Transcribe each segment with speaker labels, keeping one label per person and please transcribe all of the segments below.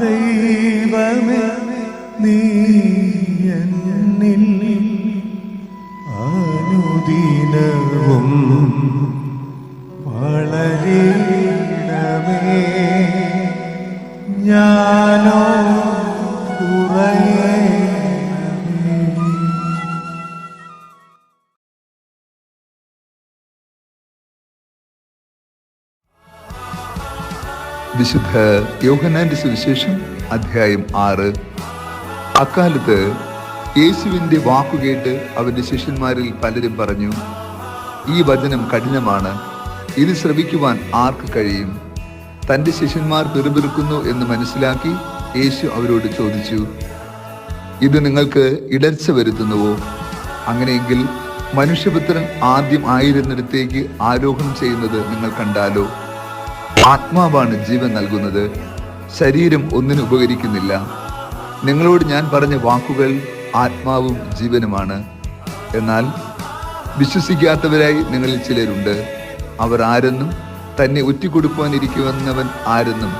Speaker 1: ദൈവമേ നീ എന്നിൽ അനുദിനവും വളരണമേ
Speaker 2: വിശുദ്ധ യോഹനാന്റെ സുവിശേഷം അധ്യായം ആറ്. അക്കാലത്ത് യേശുവിന്റെ വാക്കുകേട്ട് അവന്റെ ശിഷ്യന്മാരിൽ പലരും പറഞ്ഞു ഈ വചനം കഠിനമാണ്. ഇത് ശ്രവിക്കുവാൻ ആർക്ക് കഴിയും? തന്റെ ശിഷ്യന്മാർ പിറുപിറുക്കുന്നു എന്ന് മനസ്സിലാക്കി യേശു അവരോട് ചോദിച്ചു ഇത് നിങ്ങൾക്ക് ഇടർച്ച വരുത്തുന്നുവോ? അങ്ങനെയെങ്കിൽ മനുഷ്യപുത്രൻ ആദ്യം ആയിരുന്നിടത്തേക്ക് ആരോഹണം ചെയ്യുന്നത് നിങ്ങൾ കണ്ടാലോ? ആത്മാവാണ് ജീവൻ നൽകുന്നത്. ശരീരം ഒന്നിനും ഉപകരിക്കുന്നില്ല. നിങ്ങളോട് ഞാൻ പറഞ്ഞ വാക്കുകൾ ആത്മാവും ജീവനുമാണ്. എന്നാൽ വിശ്വസിക്കാത്തവരായി നിങ്ങളിൽ ചിലരുണ്ട്. അവർ ആരെന്നും തന്നെ ഒറ്റിക്കൊടുക്കുവാനിരിക്കുമെന്നവൻ ആരെന്നും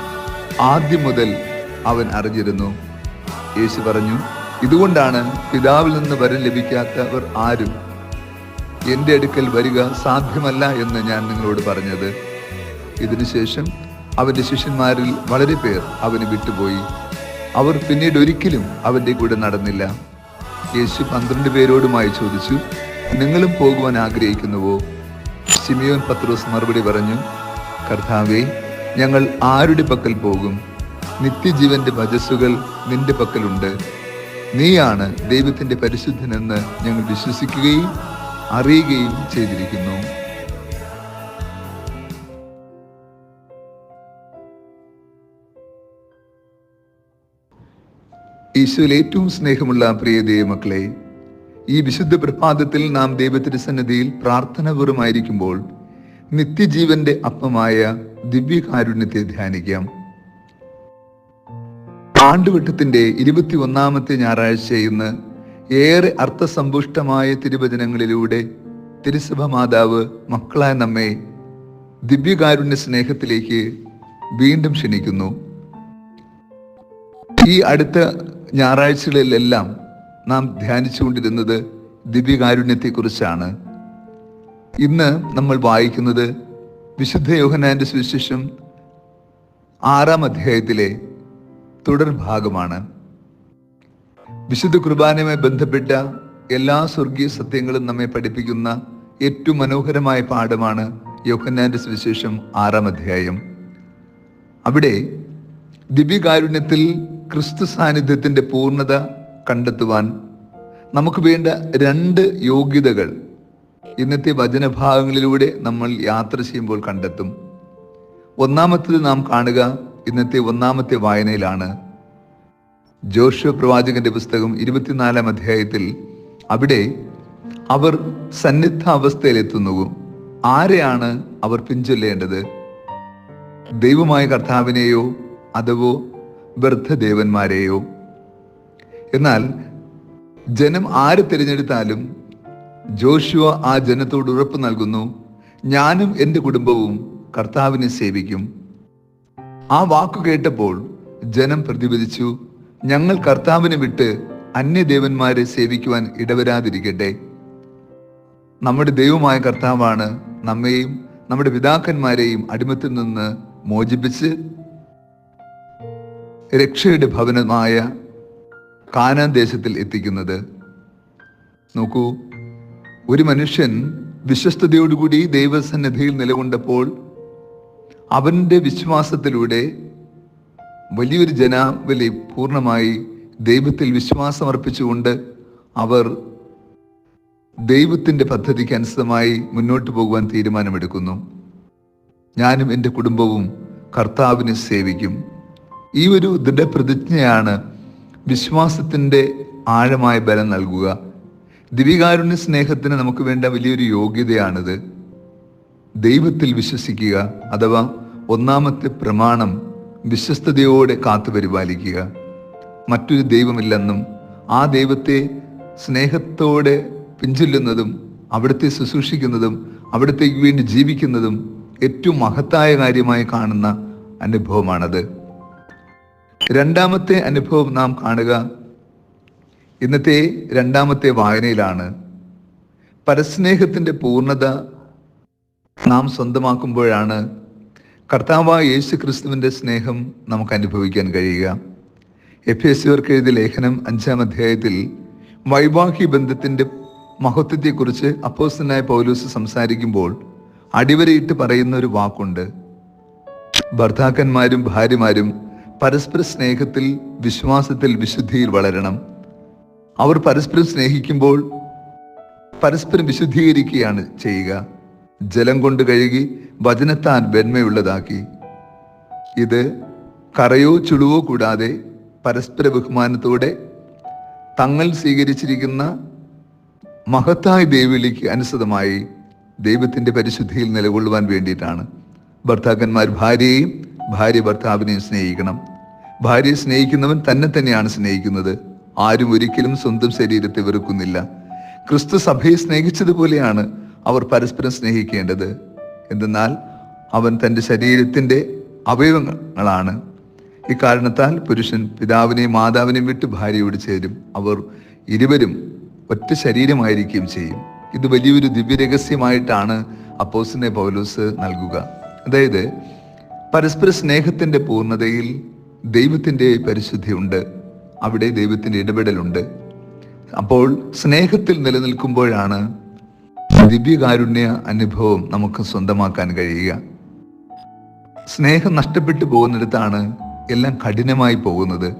Speaker 2: ആദ്യം മുതൽ അവൻ അറിഞ്ഞിരുന്നു. യേശു പറഞ്ഞു ഇതുകൊണ്ടാണ് പിതാവിൽ നിന്ന് വരം ലഭിക്കാത്തവർ ആരും എന്റെ അടുക്കൽ വരിക സാധ്യമല്ല എന്ന് ഞാൻ നിങ്ങളോട് പറഞ്ഞത്. ഇതിനുശേഷം അവന്റെ ശിഷ്യന്മാരിൽ വളരെ പേർ അവന് വിട്ടുപോയി. അവർ പിന്നീട് ഒരിക്കലും അവന്റെ കൂടെ നടന്നില്ല. യേശു പന്ത്രണ്ട് പേരോടുമായി ചോദിച്ചു നിങ്ങളും പോകുവാൻ ആഗ്രഹിക്കുന്നുവോ? സിമിയോൻ പത്രോസ് മറുപടി പറഞ്ഞു കർത്താവേ ഞങ്ങൾ ആരുടെ പക്കൽ പോകും? നിത്യജീവന്റെ ഭജസ്സുകൾ നിന്റെ പക്കലുണ്ട്. നീയാണ് ദൈവത്തിന്റെ പരിശുദ്ധനെന്ന് ഞങ്ങൾ വിശ്വസിക്കുകയും അറിയുകയും ചെയ്തിരിക്കുന്നു. ഈശോയിൽ ഏറ്റവും സ്നേഹമുള്ള പ്രിയ ദൈവമക്കളെ ഈ വിശുദ്ധ പ്രഭാതത്തിൽ നാം ദൈവത്തിന്റെ സന്നദ്ധിയിൽ പ്രാർത്ഥനപൂർവമായിരിക്കുമ്പോൾ നിത്യജീവന്റെ അപ്പമായ ദിവ്യകാരുണ്യത്തെ ധ്യാനിക്കാം. ആണ്ടുവട്ടത്തിന്റെ ഇരുപത്തി ഒന്നാമത്തെ ഞായറാഴ്ച ഇന്ന് ഏറെ അർത്ഥസമ്പുഷ്ടമായ തിരുവചനങ്ങളിലൂടെ തിരുസഭ മാതാവ് മക്കളായ നമ്മെ ദിവ്യകാരുണ്യ സ്നേഹത്തിലേക്ക് വീണ്ടും ക്ഷണിക്കുന്നു. ഈ അടുത്ത ഞായറാഴ്ചകളിലെല്ലാം നാം ധ്യാനിച്ചുകൊണ്ടിരുന്നത് ദിവ്യകാരുണ്യത്തെക്കുറിച്ചാണ്. ഇന്ന് നമ്മൾ വായിക്കുന്നത് വിശുദ്ധ യോഹനാന്റെ സുവിശേഷം ആറാം അധ്യായത്തിലെ തുടർ ഭാഗമാണ്. വിശുദ്ധ കുർബാനയുമായി ബന്ധപ്പെട്ട എല്ലാ സ്വർഗീയ സത്യങ്ങളും നമ്മെ പഠിപ്പിക്കുന്ന ഏറ്റവും മനോഹരമായ പാഠമാണ് യോഹന്നാന്റെ സുവിശേഷം ആറാം അധ്യായം. അവിടെ ദിവ്യകാരുണ്യത്തിൽ ക്രിസ്തു സാന്നിധ്യത്തിന്റെ പൂർണത കണ്ടെത്തുവാൻ നമുക്ക് വേണ്ട രണ്ട് യോഗ്യതകൾ ഇന്നത്തെ വചനഭാഗങ്ങളിലൂടെ നമ്മൾ യാത്ര ചെയ്യുമ്പോൾ കണ്ടെത്തും. ഒന്നാമത്തത് നാം കാണുക ഇന്നത്തെ ഒന്നാമത്തെ വായനയിലാണ്. ജോഷുവ പ്രവാചകന്റെ പുസ്തകം ഇരുപത്തിനാലാം അധ്യായത്തിൽ അവിടെ അവർ സന്നിഗ്ധ അവസ്ഥയിലെത്തുന്നു ആരെയാണ് അവർ പിൻചൊല്ലേണ്ടത്? ദൈവമായ കർത്താവിനെയോ അഥവോ വ്യർത്ഥദേവന്മാരെയോ എന്നാൽ ജനം ആര് തിരഞ്ഞെടുത്താലും ജോഷുവ ആ ജനത്തോട് ഉറപ്പ് നൽകുന്നു ഞാനും എന്റെ കുടുംബവും കർത്താവിനെ സേവിക്കും. ആ വാക്കു കേട്ടപ്പോൾ ജനം പ്രതിപദിച്ചു ഞങ്ങൾ കർത്താവിനെ വിട്ട് അന്യദേവന്മാരെ സേവിക്കുവാൻ ഇടവരാതിരിക്കട്ടെ. നമ്മുടെ ദൈവമായ കർത്താവാണ് നമ്മെയും നമ്മുടെ പിതാക്കന്മാരെയും അടിമത്തിൽ നിന്ന് മോചിപ്പിച്ച് രക്ഷയുടെ ഭവനമായ കാനാൻ ദേശത്തിൽ എത്തിക്കുന്നത്. നോക്കൂ ഒരു മനുഷ്യൻ വിശ്വസ്തയോടുകൂടി ദൈവസന്നിധിയിൽ നിലകൊണ്ടപ്പോൾ അവന്റെ വിശ്വാസത്തിലൂടെ വലിയൊരു ജനാവലി പൂർണമായി ദൈവത്തിൽ വിശ്വാസമർപ്പിച്ചുകൊണ്ട് അവർ ദൈവത്തിന്റെ പദ്ധതിക്ക് അനുസൃതമായി മുന്നോട്ട് പോകുവാൻ തീരുമാനമെടുക്കുന്നു. ഞാനും എന്റെ കുടുംബവും കർത്താവിനെ സേവിക്കും. ഈ ഒരു ദൃഢപ്രതിജ്ഞയാണ് വിശ്വാസത്തിന്റെ ആഴമായ ബലം നൽകുക. ദിവികാരുണ്യ സ്നേഹത്തിന് നമുക്ക് വേണ്ട വലിയൊരു യോഗ്യതയാണിത്. ദൈവത്തിൽ വിശ്വസിക്കുക അഥവാ ഒന്നാമത്തെ പ്രമാണം വിശ്വസ്തയോടെ കാത്തു പരിപാലിക്കുക. മറ്റൊരു ദൈവമില്ലെന്നും ആ ദൈവത്തെ സ്നേഹത്തോടെ പിഞ്ചൊല്ലുന്നതും അവിടുത്തെ ശുശ്രൂഷിക്കുന്നതും അവിടത്തേക്ക് വേണ്ടി ജീവിക്കുന്നതും ഏറ്റവും മഹത്തായ കാര്യമായി കാണുന്ന അനുഭവമാണത്. രണ്ടാമത്തെ അനുഭവം നാം കാണുക ഇന്നത്തെ രണ്ടാമത്തെ വായനയിലാണ്. പരസ്നേഹത്തിന്റെ പൂർണത നാം സ്വന്തമാക്കുമ്പോഴാണ് കർത്താവായ യേശു ക്രിസ്തുവിന്റെ സ്നേഹം നമുക്ക് അനുഭവിക്കാൻ കഴിയുക. എഫ് എസ് സിവർക്ക് എഴുതിയ ലേഖനം അഞ്ചാം അധ്യായത്തിൽ വൈവാഹി ബന്ധത്തിന്റെ മഹത്വത്തെക്കുറിച്ച് അപ്പോസ്തനായ പൗലൂസ് സംസാരിക്കുമ്പോൾ അടിവരയിട്ട് പറയുന്ന ഒരു വാക്കുണ്ട്. ഭർത്താക്കന്മാരും ഭാര്യമാരും പരസ്പര സ്നേഹത്തിൽ വിശ്വാസത്തിൽ വിശുദ്ധിയിൽ വളരണം. അവർ പരസ്പരം സ്നേഹിക്കുമ്പോൾ പരസ്പരം വിശുദ്ധീകരിക്കുകയാണ് ചെയ്യുക. ജലം കൊണ്ട് കഴുകി വചനത്താൻ വെന്മയുള്ളതാക്കി. ഇത് കറയോ ചുളുവോ കൂടാതെ പരസ്പര ബഹുമാനത്തോടെ തങ്ങൾ സ്വീകരിച്ചിരിക്കുന്ന മഹത്തായ ദൈവവിളിക്ക് അനുസൃതമായി ദൈവത്തിന്റെ പരിശുദ്ധിയിൽ നിലകൊള്ളുവാൻ വേണ്ടിയിട്ടാണ്. ഭർത്താക്കന്മാർ ഭാര്യയെയും ഭാര്യ ഭർത്താവിനെയും സ്നേഹിക്കണം. ഭാര്യയെ സ്നേഹിക്കുന്നവൻ തന്നെ തന്നെയാണ് സ്നേഹിക്കുന്നത്. ആരും ഒരിക്കലും സ്വന്തം ശരീരത്തെ വെറുക്കുന്നില്ല. ക്രിസ്തു സഭയെ സ്നേഹിച്ചതുപോലെയാണ് അവർ പരസ്പരം സ്നേഹിക്കേണ്ടത്. എന്തെന്നാൽ അവൻ തന്റെ ശരീരത്തിന്റെ അവയവങ്ങളാണ്. ഇക്കാരണത്താൽ പുരുഷൻ പിതാവിനെയും മാതാവിനെയും വിട്ട് ഭാര്യയോട് ചേരും. അവർ ഇരുവരും ഒറ്റ ശരീരമായിരിക്കുകയും ചെയ്യും. ഇത് വലിയൊരു ദിവ്യരഹസ്യമായിട്ടാണ് അപ്പോസിനെ പൗലോസ് നൽകുക. അതായത് പരസ്പര സ്നേഹത്തിന്റെ പൂർണതയിൽ ദൈവത്തിന്റെ പരിശുദ്ധിയുണ്ട് അവിടെ ദൈവത്തിന്റെ ഇടപെടലുണ്ട്. അപ്പോൾ സ്നേഹത്തിൽ നിലനിൽക്കുമ്പോഴാണ് ദിവ്യകാരുണ്യ അനുഭവം നമുക്ക് സ്വന്തമാക്കാൻ കഴിയുക. സ്നേഹം നഷ്ടപ്പെട്ടു പോകുന്നിടത്താണ് എല്ലാം കഠിനമായി പോകുന്നത്.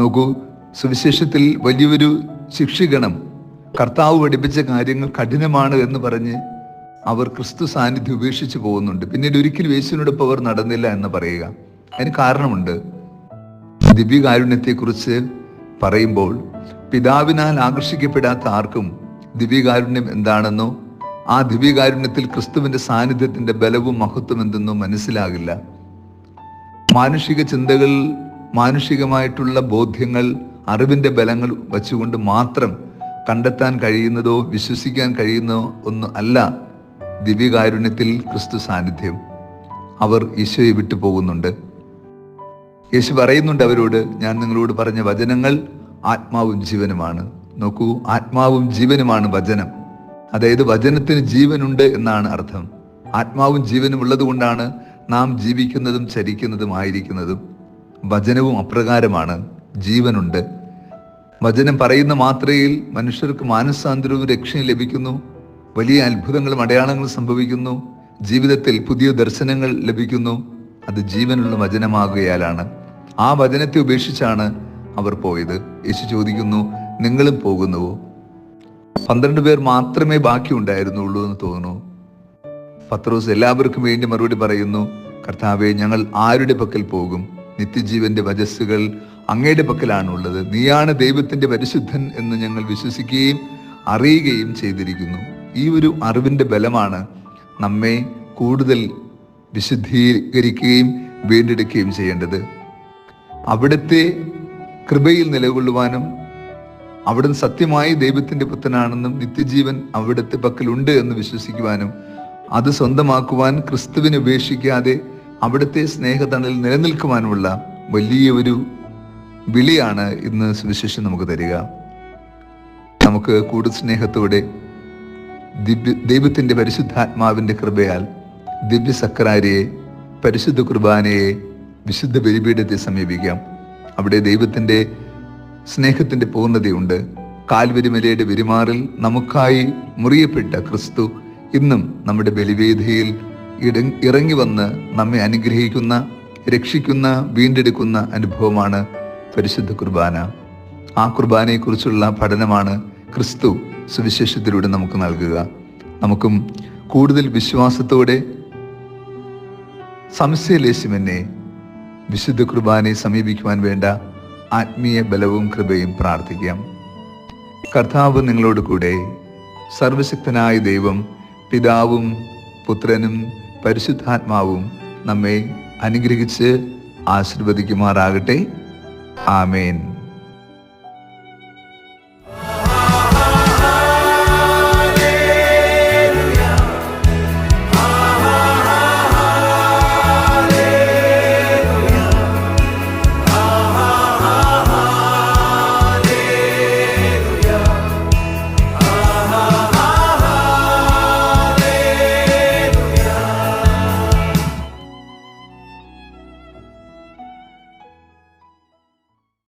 Speaker 2: നോക്കൂ സുവിശേഷത്തിൽ വലിയൊരു ശിക്ഷികണം കർത്താവ് പഠിപ്പിച്ച കാര്യങ്ങൾ കഠിനമാണ് എന്ന് പറഞ്ഞ് അവർ ക്രിസ്തു സാന്നിധ്യം ഉപേക്ഷിച്ച് പോകുന്നുണ്ട്. പിന്നീട് ഒരിക്കലും യേശുവിനോടൊപ്പം അവർ നടന്നില്ല എന്ന് പറയുക. അതിന് കാരണമുണ്ട്. ദിവ്യകാരുണ്യത്തെക്കുറിച്ച് പറയുമ്പോൾ പിതാവിനാൽ ആകർഷിക്കപ്പെടാത്ത ആർക്കും ദിവ്യകാരുണ്യം എന്താണെന്നോ ആ ദിവ്യകാരുണ്യത്തിൽ ക്രിസ്തുവിന്റെ സാന്നിധ്യത്തിന്റെ ബലവും മഹത്വം എന്തെന്നോ മനസ്സിലാകില്ല. മാനുഷിക ചിന്തകൾ മാനുഷികമായിട്ടുള്ള ബോധ്യങ്ങൾ അറിവിന്റെ ബലങ്ങൾ വച്ചുകൊണ്ട് മാത്രം കണ്ടെത്താൻ കഴിയുന്നതോ വിശ്വസിക്കാൻ കഴിയുന്നതോ ഒന്നും അല്ല. ദിവ്യകാരുണ്യത്തിൽ ക്രിസ്തു സാന്നിധ്യം. അവർ ഈശോയെ വിട്ടു പോകുന്നുണ്ട്. യേശു പറയുന്നുണ്ട് അവരോട് ഞാൻ നിങ്ങളോട് പറഞ്ഞ വചനങ്ങൾ ആത്മാവും ജീവനുമാണ്. നോക്കൂ ആത്മാവും ജീവനുമാണ് വചനം. അതായത് വചനത്തിന് ജീവനുണ്ട് എന്നാണ് അർത്ഥം. ആത്മാവും ജീവനും ഉള്ളത് കൊണ്ടാണ് നാം ജീവിക്കുന്നതും ചരിക്കുന്നതും ആയിരിക്കുന്നതും. വചനവും അപ്രകാരമാണ്. ജീവനുണ്ട്. വചനം പറയുന്ന മാത്രയിൽ മനുഷ്യർക്ക് മാനസാന്തരവും രക്ഷയും ലഭിക്കുന്നു. വലിയ അത്ഭുതങ്ങളും അടയാളങ്ങളും സംഭവിക്കുന്നു. ജീവിതത്തിൽ പുതിയ ദർശനങ്ങൾ ലഭിക്കുന്നു. അത് ജീവനുള്ള വചനമാകുകയാലാണ്. ആ വചനത്തെ ഉപേക്ഷിച്ചാണ് അവർ പോയത്. യേശു ചോദിക്കുന്നു നിങ്ങളും പോകുന്നുവോ? പന്ത്രണ്ട് പേർ മാത്രമേ ബാക്കി ഉണ്ടായിരുന്നുള്ളൂ എന്ന് തോന്നുന്നു. പത്രോസ് എല്ലാവർക്കും വേണ്ടി മറുപടി പറയുന്നു കർത്താവെ ഞങ്ങൾ ആരുടെ പക്കൽ പോകും? നിത്യജീവന്റെ വജസ്സുകൾ അങ്ങയുടെ പക്കലാണുള്ളത്. നീയാണ് ദൈവത്തിന്റെ പരിശുദ്ധൻ എന്ന് ഞങ്ങൾ വിശ്വസിക്കുകയും അറിയുകയും ചെയ്തിരിക്കുന്നു. ഈ ഒരു അറിവിന്റെ ബലമാണ് നമ്മെ കൂടുതൽ വിശുദ്ധീകരിക്കുകയും വീണ്ടെടുക്കുകയും ചെയ്യേണ്ടത്. അവിടുത്തെ കൃപയിൽ നിലകൊള്ളുവാനും അവിടുന്ന് സത്യമായി ദൈവത്തിന്റെ പുത്രനാണെന്നും നിത്യജീവൻ അവിടുത്തെ പക്കലുണ്ട് എന്ന് വിശ്വസിക്കുവാനും അത് സ്വന്തമാക്കുവാൻ ക്രിസ്തുവിനെ ഉപേക്ഷിക്കാതെ അവിടുത്തെ സ്നേഹതണൽ നിലനിൽക്കുവാനുമുള്ള വലിയ ഒരു വിളിയാണ് ഇന്ന് സുവിശേഷം നമുക്ക് തരിക. നമുക്ക് കൂടുതൽ സ്നേഹത്തോടെ ദിവ്യ ദൈവത്തിന്റെ പരിശുദ്ധാത്മാവിന്റെ കൃപയാൽ ദിവ്യ സക്രാരിയെ പരിശുദ്ധ കുർബാനയെ വിശുദ്ധ ബലിപീഠത്തെ സമീപിക്കാം. അവിടെ ദൈവത്തിന്റെ സ്നേഹത്തിന്റെ പൂർണതയുണ്ട്. കാൽവരിമലയുടെ പെരുമാറിൽ നമുക്കായി മുറിയപ്പെട്ട ക്രിസ്തു ഇന്നും നമ്മുടെ ബലിവേദിയിൽ ഇട- ഇറങ്ങി വന്ന് നമ്മെ അനുഗ്രഹിക്കുന്ന രക്ഷിക്കുന്ന വീണ്ടെടുക്കുന്ന അനുഭവമാണ് പരിശുദ്ധ കുർബാന. ആ കുർബാനയെക്കുറിച്ചുള്ള പഠനമാണ് ക്രിസ്തു സുവിശേഷത്തിലൂടെ നമുക്ക് നൽകുക. നമുക്കും കൂടുതൽ വിശ്വാസത്തോടെ സംശയലേശമെന്നെ വിശുദ്ധ കുർബാനയെ സമീപിക്കുവാൻ വേണ്ട ആത്മീയ ബലവും കൃപയും പ്രാർത്ഥിക്കാം. കർത്താവ് നിങ്ങളോട് കൂടെ സർവശക്തനായ ദൈവം പിതാവും പുത്രനും പരിശുദ്ധാത്മാവും നമ്മെ അനുഗ്രഹിച്ച് ആശീർവദിക്കുമാറാകട്ടെ. ആമേൻ.